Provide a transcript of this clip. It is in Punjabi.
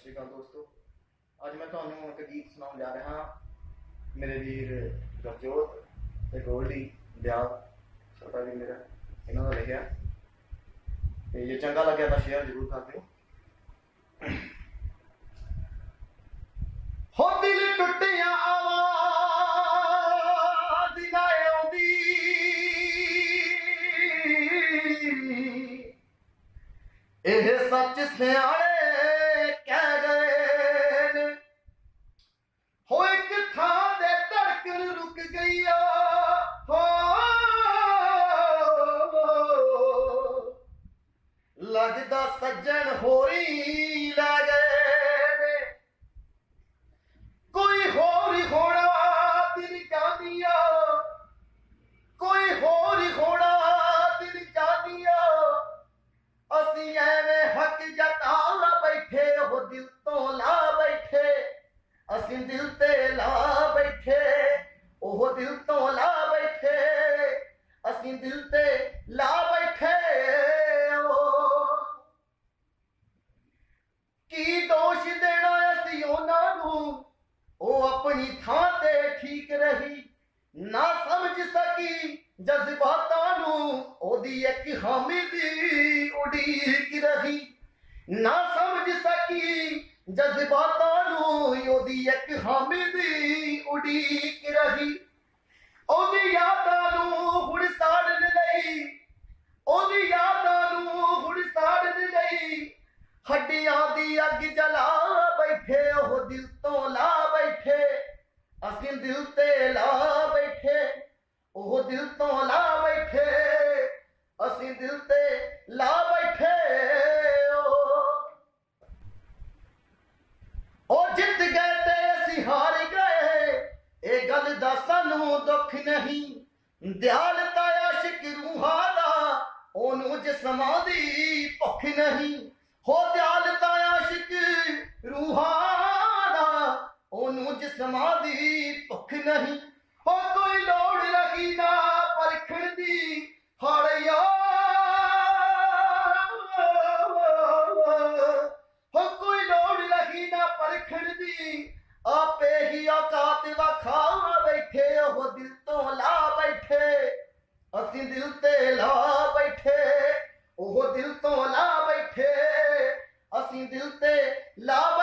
ਸ਼੍ਰੀ ਅਕਾਲ ਦੋਸਤੋ। ਅੱਜ ਮੈਂ ਤੁਹਾਨੂੰ ਇੱਕ ਗੀਤ ਸੁਣਾਉਣ ਜਾ ਰਿਹਾ ਹਾਂ। ਮੇਰੇ ਵੀਰ ਗਰਜੋਤ ਤੇ ਗੋਲਡੀ ਦਿਆਲ ਛੋਟਾ ਵੀ ਮੇਰਾ, ਇਹਨਾਂ ਦਾ ਲਿਖਿਆ। ਤੇ ਜੇ ਚੰਗਾ ਲੱਗਿਆ ਤਾਂ ਸ਼ੇਅਰ ਜ਼ਰੂਰ ਕਰ ਦਿਓ। ਹੋ ਦਿਲ ਟੁੱਟਿਆ ਆਵਾਜ਼ ਨਾ ਆਉਂਦੀ। ਇਹ ਸੱਚ ਸਿਆਣੇ ਲੱਗਦਾ ਸੱਜਣ ਹੋਰੀ ਲੈ ਗਏ ਨੇ। ਕੋਈ ਹੋਰ ਹੀ ਹੋਣਾ ਦਿਲ ਕੋਈ ਹੋਰ ਹੀ ਹੋਣਾ ਦਿਲ ਅਸੀਂ ਐਵੇਂ ਹੱਕ ਜਤਾ ਬੈਠੇ, ਉਹ ਦਿਲ ਤੋਂ ਲਾ ਬੈਠੇ। ਅਸੀਂ ਦਿਲ ਤੇ ਲਾ ਬੈਠੇ, ਉਹ ਦਿਲ ਤੋਂ ਲਾ ਬੈਠੇ। ਅਸੀਂ ਦਿਲ ਤੇ ਲਾ ਆਪਣੀ ਥਾਂ ਤੇ ਠੀਕ ਰਹੀ, ਨਾ ਸਮਝ ਸਕੀ ਜਜ਼ਬਾਤਾਂ ਨੂੰ, ਉਹਦੀ ਇੱਕ ਹਾਮੀ ਦੀ ਉਡੀਕ ਰਹੀ। ਨਾ ਸਮਝ ਸਕੀ ਜਜ਼ਬਾਤਾਂ ਨੂੰ, ਉਹਦੀ ਇੱਕ ਹਾਮੀ ਦੀ ਉਡੀਕ ਰਹੀ। ਉਹਦੀ ਯਾਦਾਂ ਨੂੰ ਹੁਣ ਸਾੜਨ ਲਈ, ਉਹਦੀ ਯਾਦਾਂ ਨੂੰ ਹੁਣ ਸਾੜਨ ਲਈ, ਹੱਡੀਆਂ ਦੀ ਅੱਗ ਜਲਾ ਅਸੀਂ ਦਿਲ ਤੇ ਲਾ ਬੈਠੇ, ਉਹ ਦਿਲ ਤੋਂ ਲਾ ਬੈਠੇ। ਅਸੀਂ ਦਿਲ ਤੇ ਲਾ ਬੈਠੇ, ਉਹ। ਜਿੱਤ ਗਏ ਤੇ ਅਸੀਂ ਹਾਰ ਗਏ। ਇਹ ਗੱਲ ਦਾ ਸਾਨੂੰ ਦੁੱਖ ਨਹੀਂ। ਦਿਆਲਤਾ ਆਸ਼ਿਕ ਰੂਹਾਂ ਦਾ, ਉਹਨੂੰ ਜਿਸਮਾਂ ਦੀ ਭੁੱਖ ਨਹੀਂ। ਹੋ ਦਿਆਲਤਾ ਆਸ਼ਿਕ ਰੂਹਾਂ ਮੁਝ ਸਮਾਦੀ ਭੁੱਖ ਨਹੀਂ। ਹੋ ਕੋਈ ਲੋੜ ਰਹੀ ਨਾ ਪਰਖਣ ਦੀ। ਆਪੇ ਹੀ ਔਕਾਤ ਵਖਾ ਬੈਠੇ, ਉਹ ਦਿਲ ਤੋਂ ਲਾ ਬੈਠੇ। ਅਸੀਂ ਦਿਲ ਤੇ ਲਾ ਬੈਠੇ, ਉਹ ਦਿਲ ਤੋਂ ਲਾ ਬੈਠੇ। ਅਸੀਂ ਦਿਲ ਤੇ ਲਾ